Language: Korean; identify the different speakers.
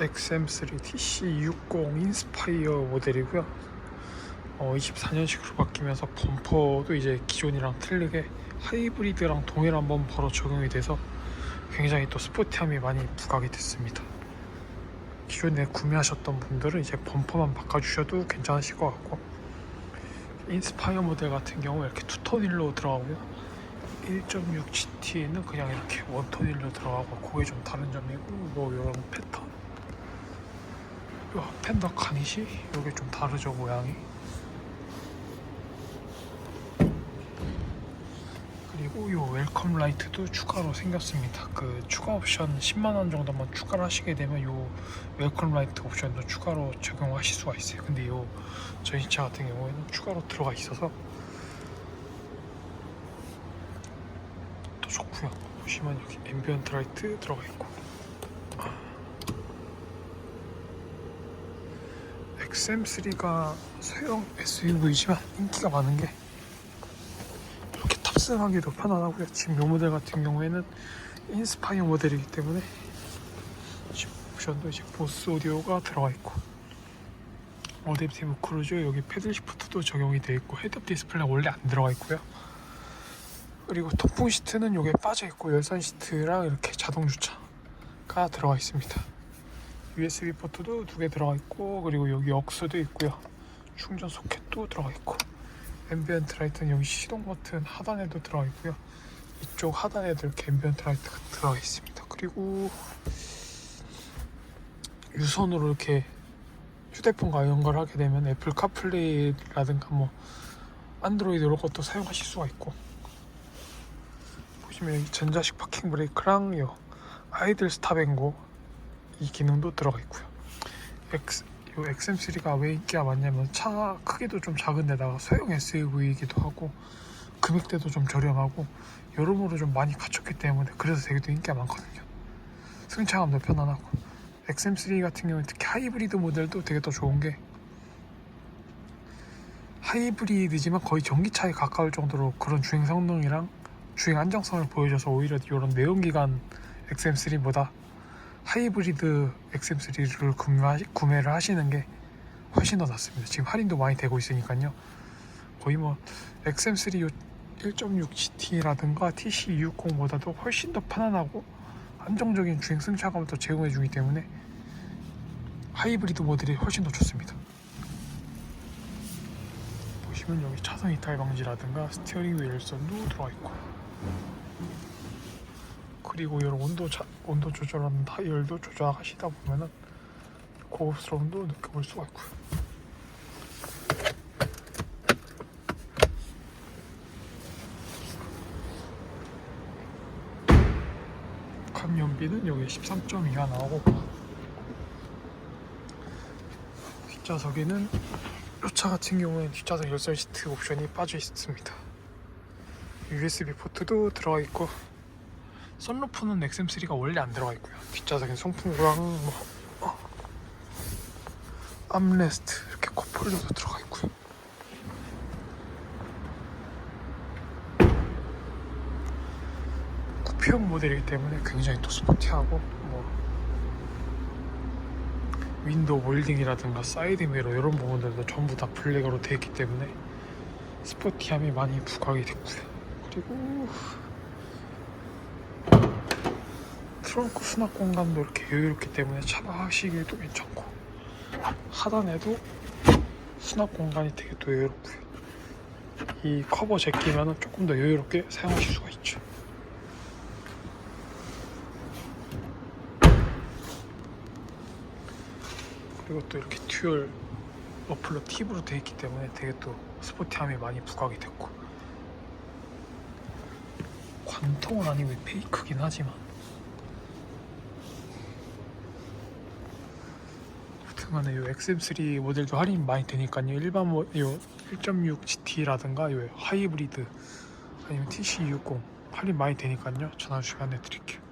Speaker 1: XM3 TC60 인스파이어 모델이고요. 어, 24년식으로 바뀌면서 범퍼도 이제 기존이랑 틀리게 하이브리드랑 동일한 범퍼로 적용이 돼서 굉장히 또 스포티함이 많이 부각이 됐습니다. 기존에 구매하셨던 분들은 이제 범퍼만 바꿔주셔도 괜찮으실 것 같고 인스파이어 모델 같은 경우 이렇게 투톤 휠로 들어가고요 1.6 GT는 그냥 이렇게 원톤 휠로 들어가고 그게 좀 다른 점이고 뭐 이런 패턴 요 펜더 카닛이 이게 좀 다르죠 모양이 그리고 요 웰컴 라이트도 추가로 생겼습니다. 그 추가 옵션 10만 원 정도만 추가를 하시게 되면 요 웰컴 라이트 옵션도 추가로 적용하실 수가 있어요. 근데 요 저희 차 같은 경우에는 추가로 들어가 있어서 또 좋고요. 보시면 여기 앰비언트 라이트 들어가 있고 XM3가 소형 SUV지만 인기가 많은 게 이렇게 탑승하기도 편안하고요. 지금 이 모델 같은 경우에는 인스파이어 모델이기 때문에 옵션도 이제 보스 오디오가 들어가 있고 어댑티브 크루즈 여기 패들 시프트도 적용이 되어 있고 헤드업 디스플레이 원래 안 들어가 있고요. 그리고 통풍 시트는 여기에 빠져 있고 열선 시트랑 이렇게 자동 주차가 들어가 있습니다. USB 포트도 두 개 들어가 있고 그리고 여기 억스도 있고요. 충전 소켓도 들어가 있고 앰비언트 라이트는 여기 시동 버튼 하단에도 들어가 있고요. 이쪽 하단에도 이렇게 앰비언트 라이트가 들어가 있습니다. 그리고 유선으로 이렇게 휴대폰과 연결하게 되면 애플 카플레이라든가 뭐 안드로이드 이런 것도 사용하실 수가 있고 보시면 여기 전자식 파킹 브레이크랑 요 아이들 스탑앤고 이 기능도 들어가 있고요. X, 요 XM3가 왜 인기가 많냐면 차 크기도 좀 작은데다가 소형 SUV이기도 하고 금액대도 좀 저렴하고 여러모로 좀 많이 갖췄기 때문에 그래서 되게 또 인기가 많거든요. 승차감도 편안하고 XM3 같은 경우는 특히 하이브리드 모델도 되게 더 좋은 게 하이브리드지만 거의 전기차에 가까울 정도로 그런 주행 성능이랑 주행 안정성을 보여줘서 오히려 이런 내연기관 XM3보다 하이브리드 XM3를 구매하시, 구매를 하시는 게 훨씬 더 낫습니다. 지금 할인도 많이 되고 있으니까요. 거의 뭐 XM3 1.6 GT라든가 TC260보다도 훨씬 더 편안하고 안정적인 주행 승차감을 또 제공해 주기 때문에 하이브리드 모델이 훨씬 더 좋습니다. 보시면 여기 차선 이탈 방지라든가 스티어링 휠 열선도 들어가 있고 그리고 이런 온도 자, 온도 조절하는 다이얼도 조절하시다 보면은 고급스러움도 느껴볼 수가 있고요. 감연비는 여기 13.2가 나오고 뒷좌석에는 이차 같은 경우는 뒷좌석 열선 시트 옵션이 빠져 있습니다. USB 포트도 들어가 있고 썬루프는 XM3가 원래 안 들어가 있고요. 뒷좌석엔 송풍구랑 뭐 어, 암레스트 이렇게 컵홀더도 들어가 있고요. 쿠페형 모델이기 때문에 굉장히 또 스포티하고 뭐 윈도우 몰딩이라든가 사이드 미러 이런 부분들도 전부 다 블랙으로 되어 있기 때문에 스포티함이 많이 부각이 됐고요. 그리고 트렁크 수납 공간도 이렇게 여유롭기 때문에 차박하시기에도 괜찮고 하단에도 수납 공간이 되게 또 여유롭고요. 이 커버 제끼면 조금 더 여유롭게 사용하실 수가 있죠. 그리고 또 이렇게 듀얼 머플러 팁으로 되어 있기 때문에 되게 또 스포티함이 많이 부각이 됐고 관통은 아니고 페이크긴 하지만 여튼간에 이 XM3 모델도 할인 많이 되니까요. 일반 모, 요1.6 GT라든가 요 하이브리드 아니면 TC60 할인 많이 되니까요. 전화 주시면 안내드릴게요